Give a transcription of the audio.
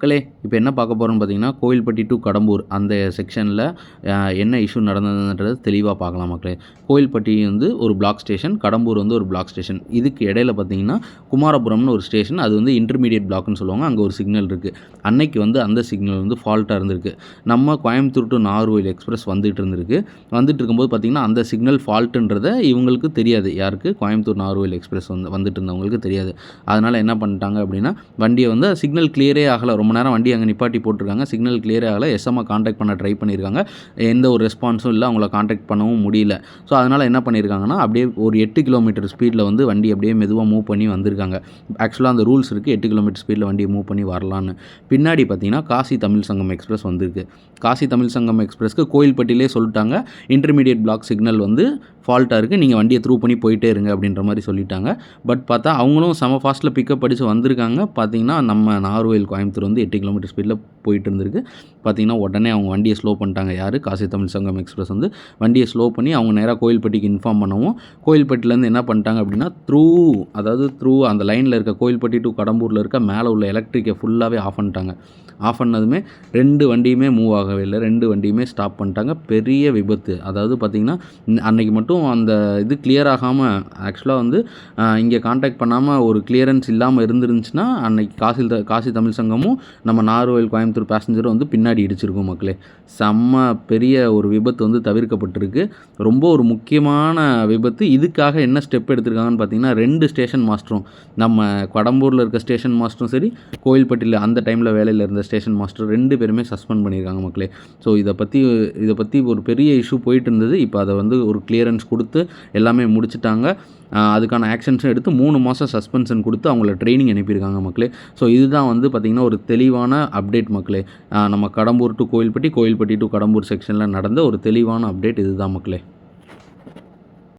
மக்களே இப்போ என்ன பார்க்க போகிறோம்னு பார்த்தீங்கன்னா கோயில்பட்டி டு கடம்பூர் அந்த செக்ஷனில் என்ன இஷ்யூ நடந்ததுன்றது தெளிவாக பார்க்கலாம் மக்களே. கோயில்பட்டி வந்து ஒரு பிளாக் ஸ்டேஷன் கடம்பூர் வந்து ஒரு பிளாக் ஸ்டேஷன் இதுக்கு இடையில பார்த்தீங்கன்னா குமாரபுரம்னு ஒரு ஸ்டேஷன் அது வந்து இன்டர்மீடியட் பிளாக்னு சொல்லுவாங்க. அங்கே ஒரு சிக்னல் இருக்குது அன்னைக்கு வந்து அந்த சிக்னல் வந்து ஃபால்ட்டாக இருந்திருக்கு. நம்ம கோயம்புத்தூர் டு நாகர்கோவில் எக்ஸ்பிரஸ் வந்துட்டு இருந்திருக்கு. வந்துட்டு இருக்கும்போது பார்த்தீங்கன்னா அந்த சிக்னல் ஃபால்ட்டுன்றதை இவங்களுக்கு தெரியாது. யாருக்கு? கோயம்புத்தூர் நாகர்கோவில் எக்ஸ்பிரஸ் வந்து வந்துட்டு இருந்தவங்களுக்கு தெரியாது. அதனால் என்ன பண்ணிட்டாங்க அப்படின்னா வண்டியை வந்து சிக்னல் கிளியரே ஆகலை. ரொம்ப நேரம் வண்டி அங்கே நிப்பாட்டி போட்டிருக்காங்க. சிக்னல் கிளியர் ஆகலை. எஸ்எம்ஐ காண்டாக்ட் பண்ண ட்ரை பண்ணியிருக்காங்க எந்த ஒரு ரெஸ்பான்ஸும் இல்லை. அவங்கள காண்டாக்ட் பண்ணவும் முடியல. ஸோ அதனால் என்ன பண்ணியிருக்காங்கன்னா அப்படியே ஒரு எட்டு கிலோமீட்டர் ஸ்பீடில் வந்து வண்டி அப்படியே மெதுவாக மூவ் பண்ணி வந்திருக்காங்க. ஆக்சுவலாக அந்த ரூல்ஸ் இருக்குது எட்டு கிலோமீட்டர் ஸ்பீடில் வண்டியை மூவ் பண்ணி வரலான்னு. பின்னாடி பார்த்தீங்கன்னா காசி தமிழ் சங்கம் எக்ஸ்பிரஸ் வந்திருக்கு. காசி தமிழ் சங்கம் எக்ஸ்பிரஸ்க்கு கோயில்பட்டியிலே சொல்லிட்டாங்க. இன்டர்மீடியட் பிளாக் சிக்னல் வந்து ஃபால்ட்டாக இருக்குது நீங்கள் வண்டியை த்ரூ பண்ணி போயிட்டே இருங்க அப்படின்ற மாதிரி சொல்லிட்டாங்க. பட் பார்த்தா அவங்களும் செம ஃபாஸ்ட்டில் பிக்கப் அடித்து வந்திருக்காங்க. பார்த்தீங்கன்னா நம்ம நார்வேல் கோயம்புத்தூர் வந்து எட்டு கிலோமீட்டர் ஸ்பீடில் போயிட்டு இருந்திருக்கு. பார்த்திங்கன்னா உடனே அவங்க வண்டியை ஸ்லோ பண்ணிட்டாங்க. யார்? காசி தமிழ் சங்கம் எக்ஸ்பிரஸ் வந்து வண்டியை ஸ்லோ பண்ணி அவங்க நேராக கோயில்பட்டிக்கு இன்ஃபார்ம் பண்ணவும். கோயில்பட்டிலேருந்து என்ன பண்ணிட்டாங்க அப்படின்னா த்ரூ அதாவது த்ரூ அந்த லைனில் இருக்க கோயில்பட்டி டு கடம்பூரில் இருக்க மேலே உள்ள எலக்ட்ரிக்கை ஃபுல்லாகவே ஆஃப் பண்ணிட்டாங்க. ஆஃப் பண்ணதுமே ரெண்டு வண்டியுமே மூவ் ஆகவே இல்லை. ரெண்டு வண்டியுமே ஸ்டாப் பண்ணிட்டாங்க. பெரிய விபத்து. அதாவது பார்த்திங்கன்னா அன்னைக்கு மட்டும் அந்த இது கிளியர் ஆகாமல் ஆக்சுவலாக வந்து இங்கே காண்டாக்ட் பண்ணாமல் ஒரு கிளியரன்ஸ் இல்லாமல் இருந்துருந்துச்சுன்னா அன்னைக்கு காசி காசி தமிழ் சங்கமும் நம்ம நார்வேல் கோயம்புத்தூர் பேசஞ்சரும் வந்து பின்னாடி பின்னாடி இடிச்சிருக்கும் மக்களே. செம்ம பெரிய ஒரு விபத்து வந்து தவிர்க்கப்பட்டிருக்கு. ரொம்ப ஒரு முக்கியமான விபத்து. இதுக்காக என்ன ஸ்டெப் எடுத்திருக்காங்கன்னு பார்த்தீங்கன்னா ரெண்டு ஸ்டேஷன் மாஸ்டரும் நம்ம கடம்பூரில் இருக்க ஸ்டேஷன் மாஸ்டரும் சரி கோயில்பட்டியில் அந்த டைமில் வேலையில் இருந்த ஸ்டேஷன் மாஸ்டர் ரெண்டு பேருமே சஸ்பெண்ட் பண்ணியிருக்காங்க மக்களே. ஸோ இதை பற்றி இதை பற்றி ஒரு பெரிய இஷ்யூ போயிட்டு இருந்தது. இப்போ அதை வந்து ஒரு கிளியரன்ஸ் கொடுத்து எல்லாமே முடிச்சுட்டாங்க. அதுக்கான ஆக்ஷன்ஸும் எடுத்து மூணு மாதம் சஸ்பென்ஷன் கொடுத்து அவங்கள ட்ரைனிங் அனுப்பியிருக்காங்க மக்களே. ஸோ இதுதான் வந்து பார்த்திங்கன்னா ஒரு தெளிவான அப்டேட் மக்களே. நம்ம கடம்பூர் டு கோயில்பட்டி கோயில்பட்டி டு கடம்பூர் செக்ஷனில் நடந்த ஒரு தெளிவான அப்டேட் இதுதான் மக்களே.